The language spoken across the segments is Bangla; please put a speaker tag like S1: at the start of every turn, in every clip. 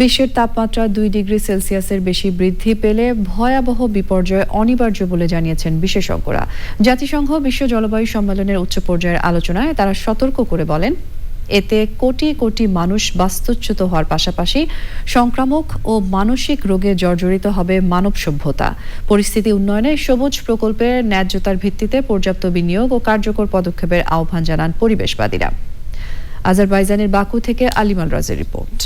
S1: বিশ্বের তাপমাত্রা দুই ডিগ্রি সেলসিয়াসের বেশি বৃদ্ধি পেলে ভয়াবহ বিপর্যয় অনিবার্য বলে জানিয়েছেন বিশেষজ্ঞরা। জাতিসংঘ বিশ্ব জলবায়ু সম্মেলনের উচ্চ পর্যায়ের আলোচনায় তারা সতর্ক করে বলেন, এতে কোটি কোটি মানুষ বাস্তুচ্যুত হওয়ার পাশাপাশি সংক্রামক ও মানসিক রোগে জর্জরিত হবে মানব সভ্যতা। পরিস্থিতি উন্নয়নে সবুজ প্রকল্পের ন্যায্যতার ভিত্তিতে পর্যাপ্ত বিনিয়োগ ও কার্যকর পদক্ষেপের আহ্বান জানান পরিবেশবাদীরা। আজারবাইজানের বাকু থেকে আলিমাল রাজের রিপোর্ট।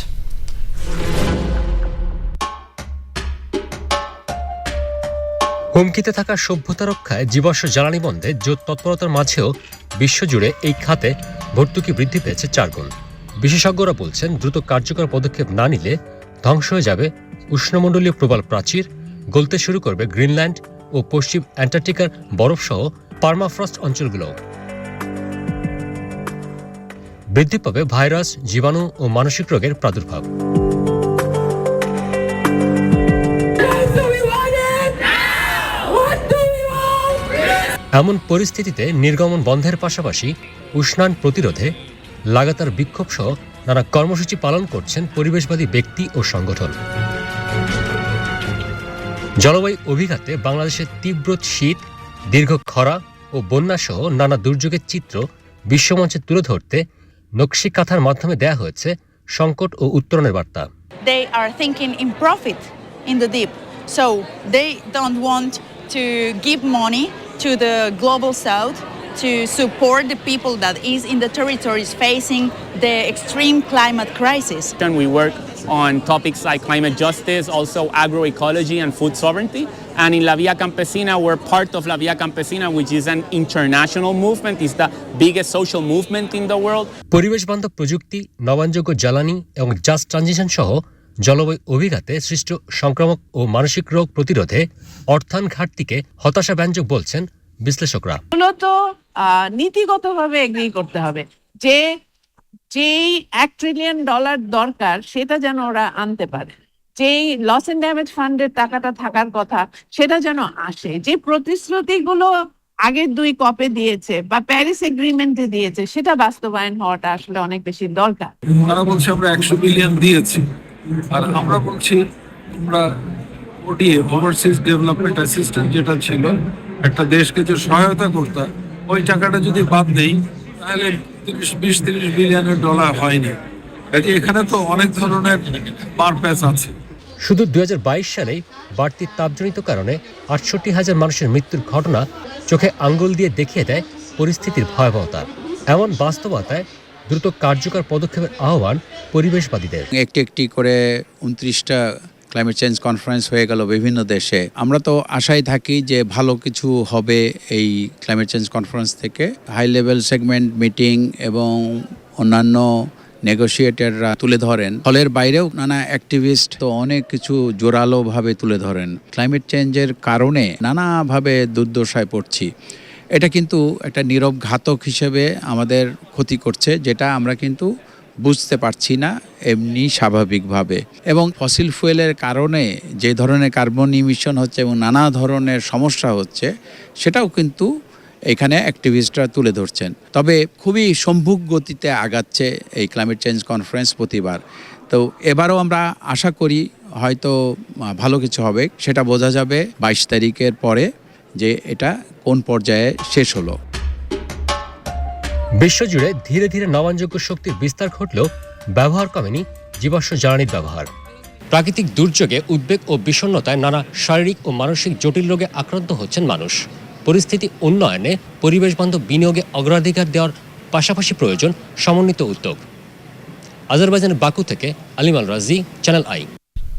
S2: হুমকিতে থাকা সভ্যতা রক্ষায় জীবাশ্ম জ্বালানি বন্ধে জোট তৎপরতার মাঝেও বিশ্বজুড়ে এই খাতে ভর্তুকি বৃদ্ধি পেয়েছে চারগুণ বিশেষজ্ঞরা বলছেন, দ্রুত কার্যকর পদক্ষেপ না নিলে ধ্বংস হয়ে যাবে উষ্ণমণ্ডলীয় প্রবাল প্রাচীর, গলতে শুরু করবে গ্রিনল্যান্ড ও পশ্চিম অ্যান্টার্কটিকার বরফসহ পার্মাফ্রস্ট অঞ্চলগুলো বৃদ্ধি পাবে ভাইরাস, জীবাণু ও মানসিক রোগের প্রাদুর্ভাব। এমন পরিস্থিতিতে নির্গমন বন্ধের পাশাপাশি উষ্ণায়ন প্রতিরোধে লাগাতার বিক্ষোভ সহ নানা কর্মসূচি পালন করছেন পরিবেশবাদী ব্যক্তি ও সংগঠন জলবায়ু অভিঘাতে বাংলাদেশের তীব্র শীত, দীর্ঘ খরা ও বন্যা সহ নানা দুর্যোগের চিত্র বিশ্বমঞ্চে তুলে ধরতে নকশি কাথার মাধ্যমে দেয়া হয়েছে সংকট ও উত্তরণের বার্তা
S3: they are thinking in profit in the deep. So they don't want to give money to the global south to support the people that is in the territories facing the extreme climate crisis.
S4: And we work on topics like climate justice, also agroecology and food sovereignty. And in La Via Campesina, we're part of La Via Campesina, which is an international movement. It's the biggest social movement in the world.
S2: পরিবেশ বান্ধব প্রযুক্তি নবায়নযোগ্য জ্বালানি এবং জাস্ট ট্রানজিশন সহ জলবায়ু অভিঘাতে সৃষ্ট সংক্রামক ও মানসিক রোগ প্রতিরোধে অর্থায়ন ঘাটতিকে হতাশাব্যঞ্জক বলছেন বিশ্লেষকরা।
S5: মূলত নীতিগতভাবে এগ্রি করতে হবে যে যেই এক ট্রিলিয়ন ডলার দরকার সেটা যেন ওরা আনতে পারে। যেই লস এন্ড ড্যামেজ ফান্ডের টাকাটা থাকার কথা সেটা যেন আসে। যে প্রতিশ্রুতিগুলো আগের দুই কপে দিয়েছে বা প্যারিস এগ্রিমেন্টে দিয়েছে সেটা বাস্তবায়ন হওয়াটা আসলে অনেক বেশি দরকার।
S6: ওরা বলছে আমরা একশো বিলিয়ন দিয়েছি। আর আমরা বলছি আমরা ওডিএ ওভারসিজ ডেভেলপমেন্ট অ্যাসিস্ট্যান্ট যেটা ছিল, একটা দেশকে যে সহায়তা করতাম ওই টাকাটা যদি বাদ দেই, তাহলে তিরিশ, বিশ, তিরিশ বিলিয়নের ডলার হয়নি। এখানে তো অনেক ধরনের পারপ্যাস আছে।
S2: শুধু দুই সালেই বাড়তি তাপজনিত কারণে আটষট্টি হাজার মানুষের মৃত্যুর ঘটনা চোখে আঙ্গুল দিয়ে দেখিয়ে দেয় পরিস্থিতির ভয়াবহতা। এমন বাস্তবতায় দ্রুত কার্যকর পদক্ষেপের আহ্বান পরিবেশবাদীদের।
S7: একটি একটি করে উনত্রিশটা ক্লাইমেট চেঞ্জ কনফারেন্স হয়ে গেল বিভিন্ন দেশে। আমরা তো আশায় থাকি যে ভালো কিছু হবে এই ক্লাইমেট চেঞ্জ কনফারেন্স থেকে। হাই লেভেল সেগমেন্ট মিটিং এবং অন্যান্য নেগোসিয়েটাররা তুলে ধরেন। ফলের বাইরেও নানা অ্যাক্টিভিস্ট তো অনেক কিছু জোরালোভাবে তুলে ধরেন। ক্লাইমেট চেঞ্জের কারণে নানাভাবে দুর্দশায় পড়ছি। এটা কিন্তু একটা নীরব ঘাতক হিসেবে আমাদের ক্ষতি করছে, যেটা আমরা কিন্তু বুঝতে পারছি না এমনি স্বাভাবিকভাবে। এবং ফসিল ফুয়েলের কারণে যে ধরনের কার্বন ইমিশন হচ্ছে এবং নানা ধরনের সমস্যা হচ্ছে, সেটাও কিন্তু এখানে অ্যাক্টিভিস্টরা তুলে ধরছেন। তবে খুবই সম্ভুক গতিতে আগাচ্ছে এই ক্লাইমেট চেঞ্জ কনফারেন্স প্রতিবার। তো এবারও আমরা আশা করি হয়তো ভালো কিছু হবে, সেটা বোঝা যাবে বাইশ তারিখের পরে। যে এটা কোন পর্যায়ে শেষ হলো।
S2: বিশ্বজুড়ে ধীরে ধীরে নবায়নযোগ্য শক্তির বিস্তার ঘটলেও ব্যবহার কমেনি জীবাশ্ম জ্বালানির ব্যবহার। প্রাকৃতিক দুর্যোগে উদ্বেগ ও বিষণ্ণতায় নানা শারীরিক ও মানসিক জটিল রোগে আক্রান্ত হচ্ছেন মানুষ। পরিস্থিতি উন্নয়নে পরিবেশ বান্ধব বিনিয়োগে অগ্রাধিকার দেওয়ার পাশাপাশি প্রয়োজন সমন্বিত উদ্যোগ। আজারবাইজানের বাকু থেকে আলিমাল রাজি, চ্যানেল আই।